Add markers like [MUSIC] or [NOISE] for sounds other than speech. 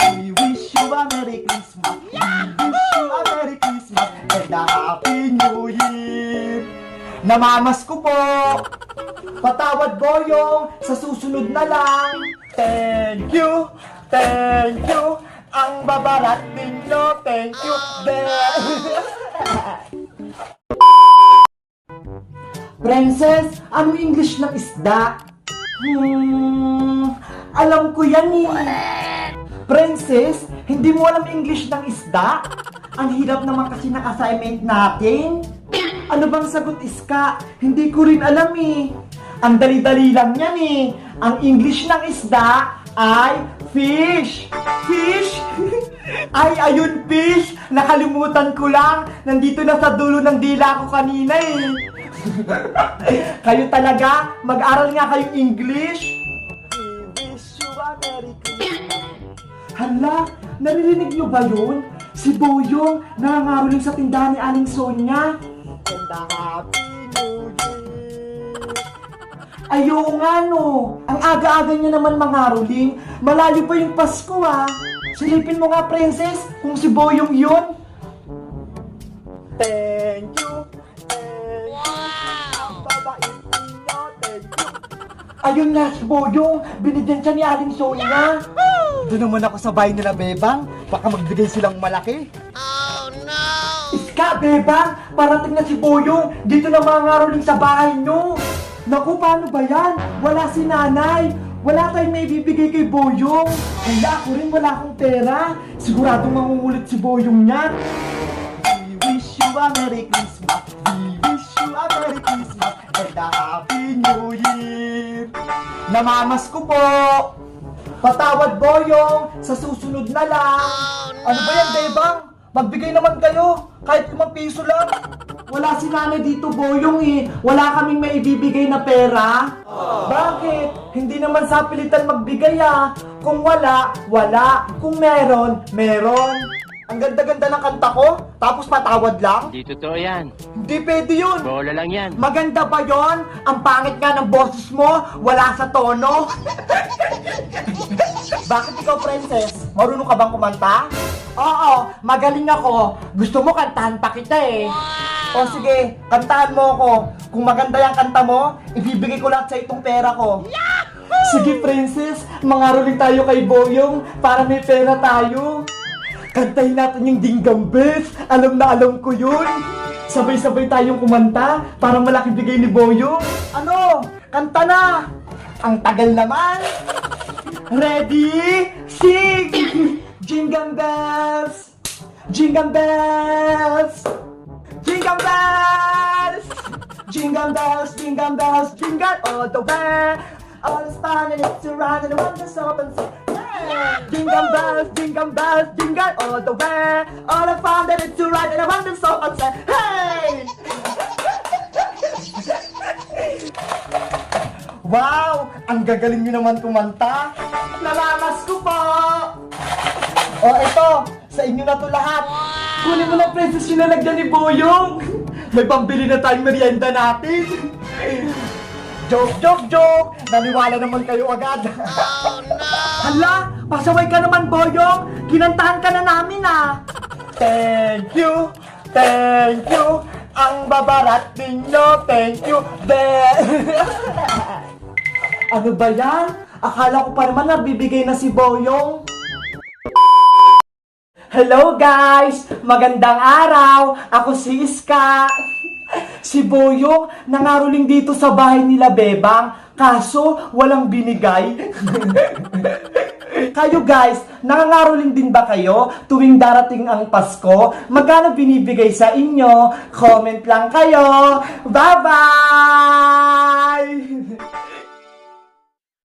We wish you a Merry Christmas. We wish you a Merry Christmas and a Happy New Year. Namamas ko po. Patawad boyong sa susunod na lang. Thank you, thank you. Ang babarat ninyo, thank you. [LAUGHS] Princess, ano English ng isda? Hmm, alam ko yan eh. Princess, hindi mo alam English ng isda? Ang hirap naman kasi ng assignment natin. Ano bang sagot iska? Hindi ko rin alam eh. Ang dali-dali lang yan eh. Ang English ng isda ay fish. Fish? [LAUGHS] ay, ayun fish. Nakalimutan ko lang. Nandito na sa dulo ng dila ko kanina eh. [LAUGHS] kayo talaga? Mag-aral nga kayong English? We you a Merry Christmas. Hala, naririnig niyo ba yun? Si Boyong nangangaroling sa tindahan ni Aling Sonia. And a Happy New Year. Ayaw nga no. Ang aga-aga niya naman mangaroling. Malayo pa yung Pasko ah. Silipin mo nga, princess, kung si Boyong yun. Thank you. Thank you. You. Ayun nga si Boyong. Binigyan siya ni Aling Sonia. Doon naman ako sa bahay nila, Bebang. Baka magbigay silang malaki. Iska, Bebang! Parating na si Boyong! Dito na mga ngaroling sa bahay nyo! Naku, paano ba yan? Wala si nanay! Wala tayong may bibigay kay Boyong! Kaya ako rin wala akong pera! Siguradong mangungulit si Boyong niyan! We wish you a Merry Christmas! We wish you a Merry Christmas and a Happy New Year! Namamas ko po! Patawad Boyong! Sa susunod na lang! ano ba yan, Bebang? Magbigay naman kayo! Kahit limang piso lang! Wala si nanay dito, Boyong eh! Wala kaming may ibibigay na pera! Bakit? Hindi naman sa pilitan magbigay ah! Kung wala, wala! Kung meron, meron! Ang ganda-ganda ng kanta ko, tapos patawad lang? Di totoo yan. Hindi pwede yun! Bola lang yan. Maganda ba yon? Ang pangit nga ng boses mo, wala sa tono. [LAUGHS] Bakit ikaw, princess? Marunong ka bang kumanta? Oo, magaling ako. Gusto mo kantahan pa kita eh. O sige, kantahan mo ako. Kung maganda yung kanta mo, ibibigay ko lahat sa itong pera ko. Sige, princess. Mangaroling tayo kay Boyong para may pera tayo. Kantahin natin yung Dinggam Bells. Alam na alam ko yun. Sabay-sabay tayong kumanta para malaki bigay ni Boyong. Ano? Kanta na! Ang tagal naman! Ready? Sing! Jingle bells! Jingle bells! Jingle bells! Jingle bells, jingle bells, jingle all the way! All is fun and it's around and the wonders open. Jingle bells, jingle bells, jingle all the way! All the fun that it's around and the wonders open. Hey! Wow! Ang gagaling nyo naman kumanta! Nalamas ko po! O ito, sa inyo na to lahat. Kunin mo na princess yung nalagyan ni Boyong. May pambili na tayong merienda natin. Joke, joke, joke! Naniwala naman kayo agad. Oh no! Hala, pasaway ka naman Boyong. Kinantahan ka na namin ah. Thank you, thank you. Ang babarat ninyo, thank you. Be [LAUGHS] ano ba yan? Akala ko pa naman nabibigay na si Boyong. Hello guys! Magandang araw! Ako si Iska. [LAUGHS] Si Boyong nangaroling dito sa bahay nila Bebang, kaso walang binigay. [LAUGHS] kayo guys, nangangaroling din ba kayo tuwing darating ang Pasko? Magkano binibigay sa inyo? Comment lang kayo. Bye-bye! [LAUGHS]